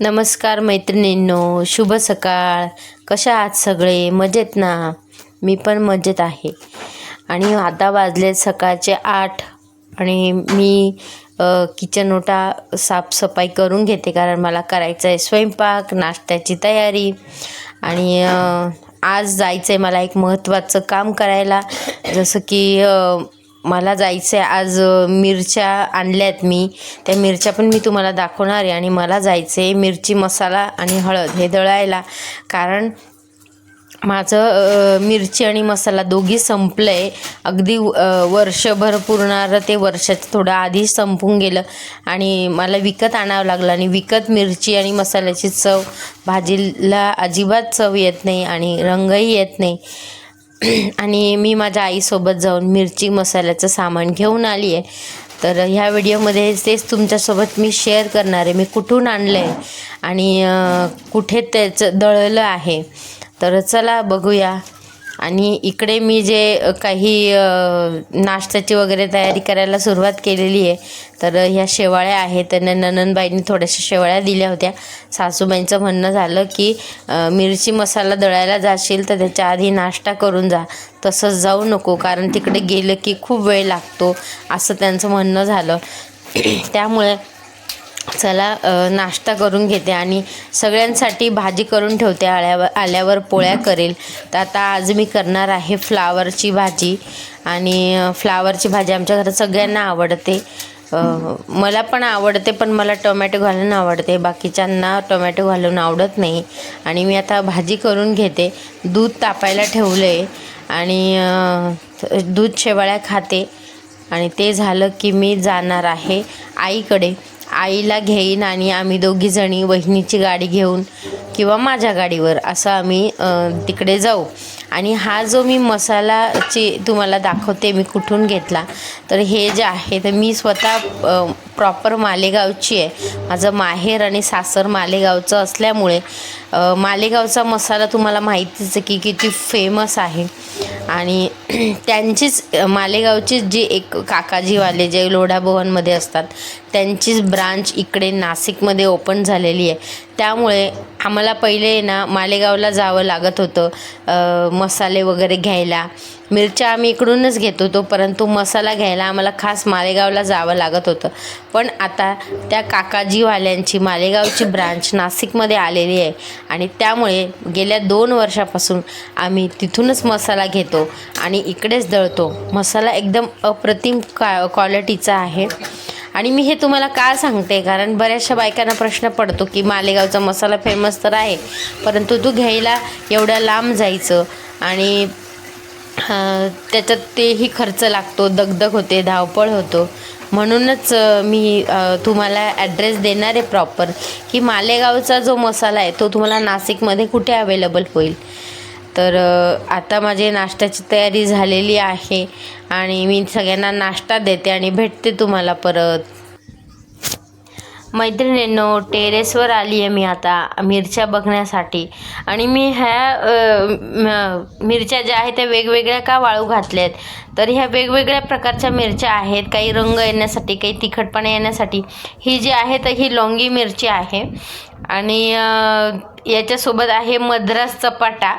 नमस्कार मैत्रिणींनो शुभ सकाळ. कशा आहात सगळे? मजेत ना? मी पण मजेत आहे. आणि आता वाजले सकाळचे आठ आणि मी किचन ओटा साफसफाई करून घेते कारण मला करायचं आहे स्वयंपाक नाश्त्याची तयारी आणि आज जायचं आहे मला एक महत्त्वाचं काम करायला. जसं की मला जायचं आहे आज मिरच्या आणल्यात मी. त्या मिरच्या पण मी तुम्हाला दाखवणार आहे. आणि मला जायचं आहे मिरची मसाला आणि हळद हे दळायला. कारण माझं मिरची आणि मसाला दोघी संपलं आहे अगदी वर्षभर पुरणारं ते वर्षाचं थोडं आधी संपून गेलं. आणि मला विकत आणावं लागलं. आणि विकत मिरची आणि मसाल्याची चव भाजीला अजिबात चव येत नाही आणि रंगही येत नाही. आणि मी माझ्या आईसोबत जाऊन मिरची मसाल्याचं सामान घेऊन आली आहे तर ह्या व्हिडिओमध्ये तेच तुमच्यासोबत मी शेअर करणार आहे. मी कुठून आणलं आहे आणि कुठे त्याचं दळलं आहे. तर चला बघूया. आणि इकडे मी जे काही नाश्त्याची वगैरे तयारी करायला सुरुवात केलेली आहे. तर ह्या शेवाळ्या आहेत त्यांना ननंदबाईंनी थोड्याशा शेवाळ्या दिल्या होत्या. सासूबाईंचं म्हणणं झालं की मिरची मसाला दळायला जाशील तर त्याच्या आधी नाश्ता करून जा. तसंच जाऊ नको कारण तिकडे गेलं की खूप वेळ लागतो असं त्यांचं म्हणणं झालं. त्यामुळे चला नाश्ता करून घेते आणि सगळ्यांसाठी भाजी करून ठेवते आल्यावर आल्यावर पोळ्या करेल. तर आता आज मी करणार आहे फ्लावरची भाजी आणि फ्लावरची भाजी आमच्या घरात सगळ्यांना आवडते. मला पण आवडते पण मला टोमॅटो घालून आवडते. बाकीच्यांना टोमॅटो घालून आवडत नाही. आणि मी आता भाजी करून घेते. दूध तापायला ठेवलं आहे आणि दूध शेवाळ्या खाते. आणि ते झालं की मी जाणार आहे आईकडे. आईला घेईन आणि आम्ही दोघी जणी वहिनीची गाडी घेऊन किंवा माझ्या गाडीवर असं आम्ही तिकडे जाऊ. आणि हा जो मी मसालाची तुम्हाला दाखवते मी कुठून घेतला तर हे जे आहे तर मी स्वतः प्रॉपर मालेगावची आहे. माझं माहेर आणि सासर मालेगावचं असल्यामुळे मालेगावचा मसाला तुम्हाला माहितीच आहे की किती फेमस आहे. आणि त्यांचीच मालेगावचे मालेगावचीच एक काकाजीवाले जे लोढाभवनमध्ये असतात त्यांचीच ब्रांच इकडे नाशिकमध्ये ओपन झालेली आहे. त्यामुळे आम्हाला पहिले ना मालेगावला जावं लागत होतं मसाले वगैरे घ्यायला. मिरच्या आम्ही इकडूनच घेत होतो परंतु मसाला घ्यायला आम्हाला खास मालेगावला जावं लागत होतं. पण आता त्या काकाजीवाल्यांची मालेगावची ब्रांच नाशिकमध्ये आलेली आहे. आणि त्यामुळे गेल्या दोन वर्षापासून आम्ही तिथूनच मसाला घेतो आणि इकडेच दळतो. मसाला एकदम अप्रतिम का क्वालिटीचा आहे. आणि मी हे तुम्हाला का सांगते? कारण बऱ्याचशा बायकांना प्रश्न पडतो की मालेगावचा मसाला फेमस तर आहे परंतु तू घ्यायला एवढ्या लांब जायचं आणि त्याच्यात तेही खर्च लागतो दगदग होते धावपळ होतो. म्हणूनच मी तुम्हाला ॲड्रेस देणार आहे प्रॉपर की मालेगावचा जो मसाला आहे तो तुम्हाला नाशिकमध्ये कुठे अवेलेबल होईल? तर आता माझी नाश्त्याची तयारी झालेली आहे आणि मी सगळ्यांना नाश्ता देते आणि भेटते तुम्हाला परत. मैत्रिणींनो टेरेसवर आली आहे मी आता मिरच्या बघण्यासाठी. आणि मी ह्या मिरच्या ज्या आहेत त्या वेगवेगळ्या का वाळू घातल्या आहेत तर ह्या वेगवेगळ्या प्रकारच्या मिरच्या आहेत. काही रंग येण्यासाठी काही तिखटपणा येण्यासाठी. ही जी आहे तर ही लॉंगी मिरची आहे. आणि याच्यासोबत आहे मद्रास चपाटा.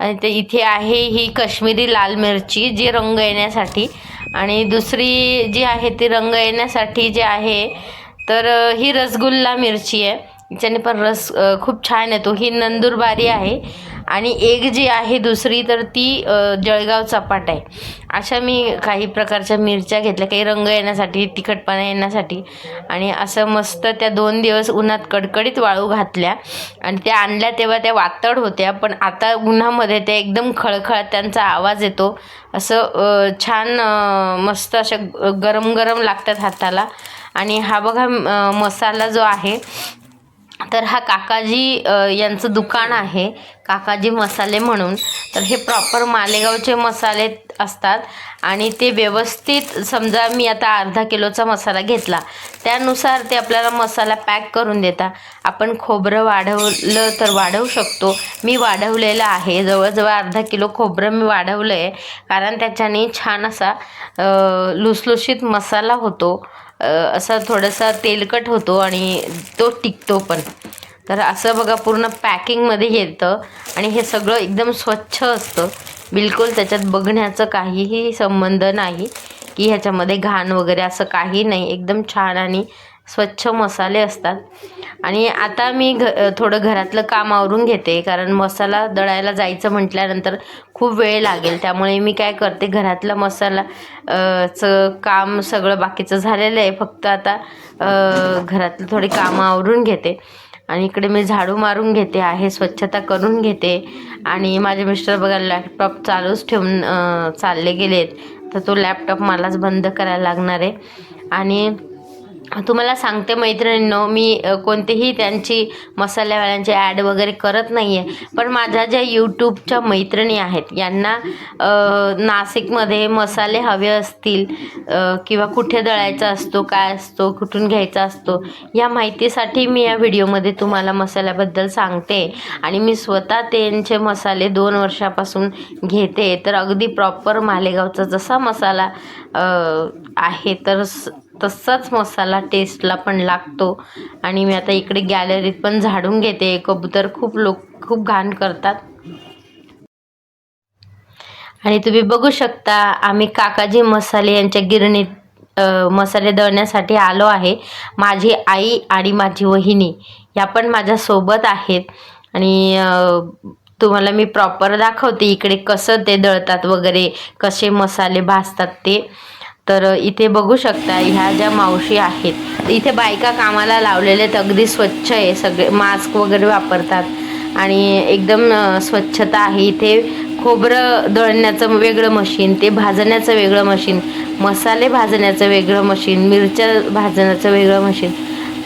आणि ते इथे आहे ही काश्मीरी लाल मिरची जी रंग येण्यासाठी. आणि दुसरी जी आहे ती रंग येण्यासाठी जी आहे तर ही रसगुल्ला मिरची आहे. ज्याने पण रस खूप छान येतो. ही नंदुरबारी आहे. आणि एक जी आहे दुसरी तर ती जळगाव चपाट आहे. अशा मी काही प्रकारच्या मिरच्या घेतल्या. काही रंग येण्यासाठी तिखटपणा येण्यासाठी. आणि असं मस्त त्या दोन दिवस उन्हात कडकडीत वाळू घातल्या. आणि त्या आणल्या तेव्हा त्या वातड होत्या. पण आता उन्हामध्ये त्या एकदम खळखळ त्यांचा आवाज येतो. असं छान मस्त अशा गरम गरम लागतात हाताला. आणि हा बघा मसाला जो आहे तर हा काकाजी यांचं दुकान आहे काकाजी मसाले म्हणून. तर हे प्रॉपर मालेगावचे मसाले असतात आणि ते व्यवस्थित समजा मी आता अर्धा किलोचा मसाला घेतला त्यानुसार ते आपल्याला मसाला पॅक करून देतात आपण खोबरं वाढवलं तर वाढवू शकतो. मी वाढवलेलं आहे जवळजवळ अर्धा किलो खोबरं मी वाढवलं आहे कारण त्याच्याने छान असा लुसलुशीत मसाला होतो. असा थोडासा तेलकट होतो आणि तो टिकतो पण. तर असं बघा पूर्ण पॅकिंगमध्ये येतं आणि हे सगळं एकदम स्वच्छ असतं. बिलकुल त्याच्यात बघण्याचं काहीही संबंध नाही की ह्याच्यामध्ये घाण वगैरे असं काही नाही. एकदम छान आणि स्वच्छ मसाले असतात. आणि आता मी घ थोडं घरातलं काम आवरून घेते कारण मसाला दळायला जायचं म्हटल्यानंतर खूप वेळ लागेल. त्यामुळे मी काय करते घरातला मसाला चं काम सगळं बाकीचं झालेलं आहे. फक्त आता घरातलं थोडी कामं आवरून घेते. आणि इकडे मी झाडू मारून घेते आहे स्वच्छता करून घेते. आणि माझे मिस्टर बघा लॅपटॉप चालूच ठेवून चालले चालले गेलेत. तर तो लॅपटॉप मलाच बंद करायला लागणार आहे. आणि तुम्हाला सांगते मैत्रिणींनो मी कोणतेही त्यांची मसाल्यावाल्यांची ॲड वगैरे करत नाही आहे पण माझ्या ज्या यूट्यूबच्या मैत्रिणी आहेत यांना नाशिकमध्ये मसाले हवे असतील किंवा कुठे दळायचा असतो काय असतो कुठून घ्यायचा असतो या माहितीसाठी मी या व्हिडिओमध्ये तुम्हाला मसाल्याबद्दल सांगते. आणि मी स्वतः त्यांचे मसाले दोन वर्षापासून घेते तर अगदी प्रॉपर मालेगावचा जसा मसाला आहे तर स- तसाच मसाला टेस्टला पण लागतो. आणि मी आता इकडे गॅलरीत पण झाडून घेते. कबूतर खूप लोक खूप घाण करतात. आणि तुम्ही बघू शकता आम्ही काकाजी मसाले यांच्या गिरणीत मसाले दळण्यासाठी आलो आहे. माझी आई आणि माझी वहिनी या पण माझ्यासोबत आहेत. आणि तुम्हाला मी प्रॉपर दाखवते इकडे कसं ते दळतात वगैरे कसे मसाले भाजतात ते. तर इथे बघू शकता ह्या ज्या मावशी आहेत इथे बायका कामाला लावलेले आहेत अगदी स्वच्छ आहे सगळे मास्क वगैरे वापरतात. आणि एकदम स्वच्छता आहे. इथे खोबरं दळण्याचं वेगळं मशीन ते भाजण्याचं वेगळं मशीन मसाले भाजण्याचं वेगळं मशीन मिरच्या भाजण्याचं वेगळं मशीन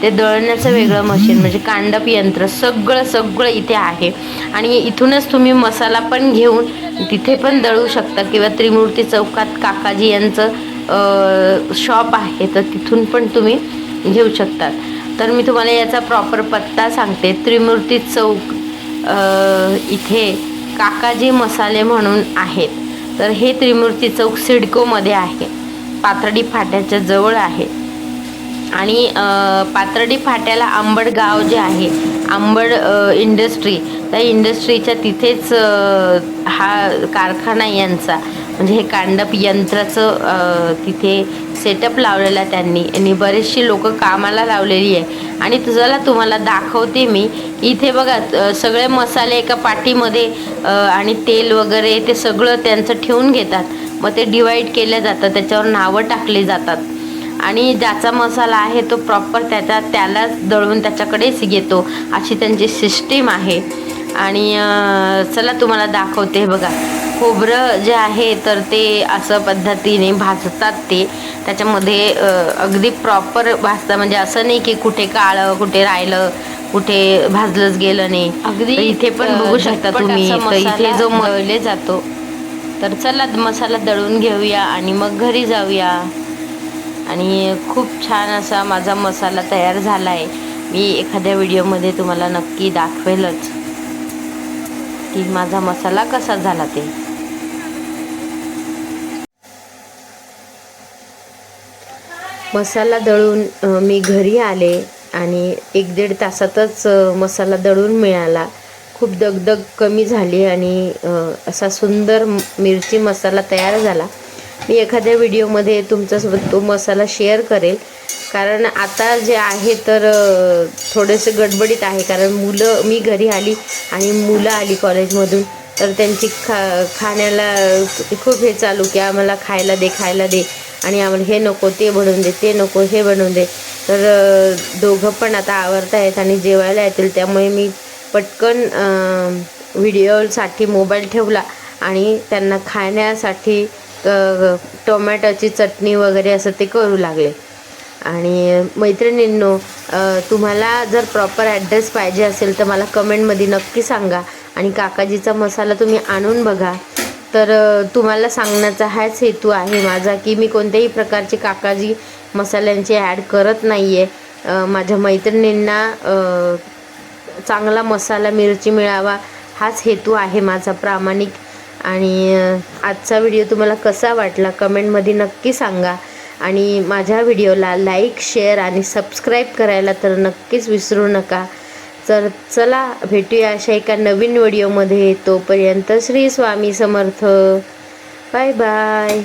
ते दळण्याचं वेगळं मशीन म्हणजे कांडप यंत्र सगळं सगळं इथे आहे. आणि इथूनच तुम्ही मसाला पण घेऊन तिथे पण दळू शकता किंवा त्रिमूर्ती चौकात काकाजी यांचं शॉप आहे तर तिथून पण तुम्ही घेऊ शकतात. तर मी तुम्हाला याचा प्रॉपर पत्ता सांगते. त्रिमूर्ती चौक इथे काकाजी मसाले म्हणून आहेत. तर हे त्रिमूर्ती चौक सिडकोमध्ये आहे. पाथर्डी फाट्याच्या जवळ आहे. आणि पाथर्डी फाट्याला आंबड गाव जे आहे आंबड इंडस्ट्री त्या इंडस्ट्रीच्या तिथेच हा कारखाना यांचा. म्हणजे हे कांडप यंत्राचं तिथे सेटअप लावलेला आहे त्यांनी. आणि बरेचशी लोक कामाला लावलेली आहे. आणि तुझ्याला तुम्हाला दाखवते मी. इथे बघा सगळे मसाले एका पाटीमध्ये आणि तेल वगैरे ते सगळं त्यांचं ठेवून घेतात. मग ते डिवाईड केलं जातं त्याच्यावर नावं टाकली जातात. आणि ज्याचा मसाला आहे तो प्रॉपर त्याचा त्यालाच दळून त्याच्याकडेच घेतो. अशी त्यांची सिस्टीम आहे. आणि चला तुम्हाला दाखवते हे बघा. खोबरं जे आहे तर ते असं पद्धतीने भाजतात ते. त्याच्यामध्ये अगदी प्रॉपर भाजतात म्हणजे असं नाही की कुठे काळं कुठे राहिलं कुठे भाजलंच गेलं नाही. अगदी इथे पण बघू शकता तुम्ही. इथे जो मळले जातो. तर चला मसाला दळून घेऊया आणि मग घरी जाऊया. आणि खूप छान असा माझा मसाला तयार झाला आहे मी एखाद्या व्हिडिओमध्ये तुम्हाला नक्की दाखवेलच की माझा मसाला कसा झाला ते. मसाला दळून मी घरी आले आणि एक दीड तासातच मसाला दळून मिळाला. खूप दगदग कमी झाली आणि असा सुंदर मिरची मसाला तयार झाला. मी एखाद्या व्हिडिओमध्ये तुमच्यासोबत तो मसाला शेअर करेल. कारण आता जे आहे तर थोडेसे गडबडीत आहे. कारण मुलं मी घरी आली आणि मुलं आली कॉलेजमधून. तर त्यांची खा खाण्याला खूप हे चालू की आम्हाला खायला दे खायला दे. आणि आम्हाला हे नको ते बनवून दे ते नको हे बनवून दे. तर दोघं पण आता आवडत आणि जेवायला येतील त्यामुळे मी पटकन व्हिडिओसाठी मोबाईल ठेवला आणि त्यांना खाण्यासाठी टोमॅटोची चटणी वगैरे असं ते करू लागले. आणि मैत्रिणींनो तुम्हाला जर प्रॉपर ॲड्रेस पाहिजे असेल तर मला कमेंटमध्ये नक्की सांगा आणि काकाजीचा मसाला तुम्ही आणून बघा. तर तुम्हाला सांगण्याचा हाच हेतू आहे माझा की मी कोणत्याही प्रकारची काकाजी मसाल्यांची ॲड करत नाही आहे माझ्या मैत्रिणींना चांगला मसाला मिरची मिळावा हाच हेतू आहे माझा प्रामाणिक. आणि आजचा व्हिडिओ तुम्हाला कसा वाटला कमेंटमध्ये नक्की सांगा. आणि माझ्या व्हिडिओला लाईक शेअर आणि सबस्क्राईब करायला तर नक्कीच विसरू नका. तर चला भेटूया अशा एका नवीन व्हिडिओमध्ये. तोपर्यंत श्री स्वामी समर्थ. Bye bye.